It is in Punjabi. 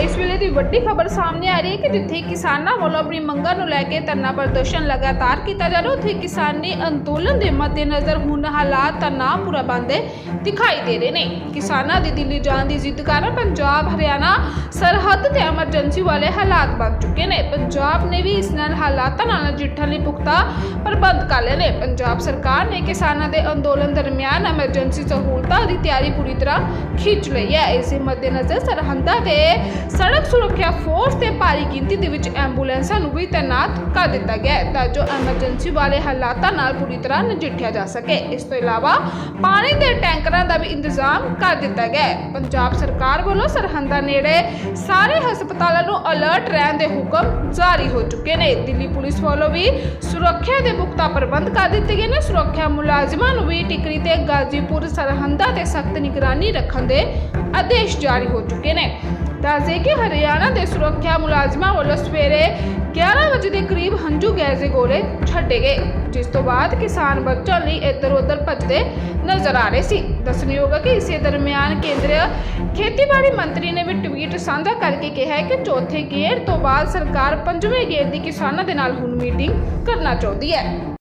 ਇਸ ਵੇਲੇ ਦੀ ਵੱਡੀ ਖਬਰ ਸਾਹਮਣੇ ਆ ਰਹੀ ਹੈ ਕਿ ਜਿੱਥੇ ਕਿਸਾਨਾਂ ਵੱਲੋਂ ਆਪਣੀ ਮੰਗਾਂ ਨੂੰ ਲੈ ਕੇ ਧਰਨਾ ਪ੍ਰਦਰਸ਼ਨ ਲਗਾਤਾਰ ਕੀਤਾ ਜਾ ਰਿਹਾ, ਉੱਥੇ ਕਿਸਾਨੀ ਅੰਦੋਲਨ ਦੇ ਮੱਦੇਨਜ਼ਰ ਹੁਣ ਹਾਲਾਤ ਤਣਾਅਪੂਰਨ ਬਣਦੇ ਦਿਖਾਈ ਦੇ ਰਹੇ ਨੇ। ਕਿਸਾਨਾਂ ਦੀ ਦਿੱਲੀ ਜਾਣ ਦੀ ਜ਼ਿੱਦ ਕਾਰਨ ਪੰਜਾਬ, ਹਰਿਆਣਾ, ਸਰਹੱਦ ਤੇ ਐਮਰਜੈਂਸੀ ਵਾਲੇ ਹਾਲਾਤ ਬਣ ਚੁੱਕੇ ਨੇ। ਪੰਜਾਬ ਨੇ ਵੀ ਇਸ ਨਾਲ ਹਾਲਾਤਾਂ ਨਾਲ ਨਜਿੱਠਣ ਲਈ ਪੁਖਤਾ ਪ੍ਰਬੰਧ ਕਰ ਲਏ ਨੇ। ਪੰਜਾਬ ਸਰਕਾਰ ਨੇ ਕਿਸਾਨਾਂ ਦੇ ਅੰਦੋਲਨ ਦਰਮਿਆਨ ਐਮਰਜੈਂਸੀ ਸਹੂਲਤਾਂ ਦੀ ਤਿਆਰੀ ਪੂਰੀ ਤਰ੍ਹਾਂ ਖਿੱਚ ਲਈ ਹੈ। ਇਸੇ ਮੱਦੇਨਜ਼ਰ ਸਰਹੰਦਾਂ ਤੇ ਸੜਕ ਸੁਰੱਖਿਆ ਫੋਰਸ ਤੇ ਭਾਰੀ ਗਿਣਤੀ ਦੇ ਵਿੱਚ ਐਂਬੂਲੈਂਸਾਂ ਨੂੰ ਵੀ ਤਾਇਨਾਤ ਕਰ ਦਿੱਤਾ ਗਿਆ ਹੈ, ਤਾਂ ਜੋ ਐਮਰਜੈਂਸੀ ਵਾਲੇ ਹਾਲਾਤਾਂ ਨਾਲ ਪੂਰੀ ਤਰ੍ਹਾਂ ਨਜਿੱਠਿਆ ਜਾ ਸਕੇ। ਇਸ ਤੋਂ ਇਲਾਵਾ ਪਾਣੀ ਦੇ ਟੈਂਕਰਾਂ ਦਾ ਵੀ ਇੰਤਜ਼ਾਮ ਕਰ ਦਿੱਤਾ ਗਿਆ ਹੈ। ਪੰਜਾਬ ਸਰਕਾਰ ਵੱਲੋਂ ਸਰਹੰਦਾਂ ਨੇੜੇ ਸਾਰੇ ਹਸਪਤਾਲਾਂ ਨੂੰ ਅਲਰਟ ਰਹਿਣ ਦੇ ਹੁਕਮ ਜਾਰੀ ਹੋ ਚੁੱਕੇ ਨੇ। ਦਿੱਲੀ ਪੁਲਿਸ ਵੱਲੋਂ ਵੀ ਸੁਰੱਖਿਆ ਦੇ ਪੁਖਤਾ ਪ੍ਰਬੰਧ ਕਰ ਦਿੱਤੇ ਗਏ ਨੇ। ਸੁਰੱਖਿਆ ਮੁਲਾਜ਼ਮਾਂ ਨੂੰ ਵੀ ਟਿਕਰੀ ਤੇ ਗਾਜ਼ੀਪੁਰ ਸਰਹੰਦਾਂ ਤੇ ਸਖਤ ਨਿਗਰਾਨੀ ਰੱਖਣ ਦੇ ਆਦੇਸ਼ ਜਾਰੀ ਹੋ ਚੁੱਕੇ ਨੇ। ਦੱਸਦੇ ਕਿ ਹਰਿਆਣਾ ਦੇ ਸੁਰੱਖਿਆ ਮੁਲਾਜ਼ਮਾਂ ਵੱਲੋਂ ਸਵੇਰੇ 11 ਵਜੇ ਦੇ ਕਰੀਬ ਹੰਝੂ ਗੈਸ ਦੇ ਗੋਲੇ ਛੱਡੇ ਗਏ, ਜਿਸ ਤੋਂ ਬਾਅਦ ਕਿਸਾਨ ਬਚਣ ਲਈ ਇੱਧਰ ਉੱਧਰ ਭੱਜਦੇ ਨਜ਼ਰ ਆ ਰਹੇ ਸੀ। ਦੱਸਣਯੋਗ ਹੈ ਕਿ ਇਸੇ ਦਰਮਿਆਨ ਕੇਂਦਰੀ ਖੇਤੀਬਾੜੀ ਮੰਤਰੀ ਨੇ ਵੀ ਟਵੀਟ ਸਾਂਝਾ ਕਰਕੇ ਕਿਹਾ ਹੈ ਕਿ ਚੌਥੇ ਗੇੜ ਤੋਂ ਬਾਅਦ ਸਰਕਾਰ ਪੰਜਵੇਂ ਗੇੜ ਦੀ ਕਿਸਾਨਾਂ ਦੇ ਨਾਲ ਹੁਣ ਮੀਟਿੰਗ ਕਰਨਾ ਚਾਹੁੰਦੀ ਹੈ।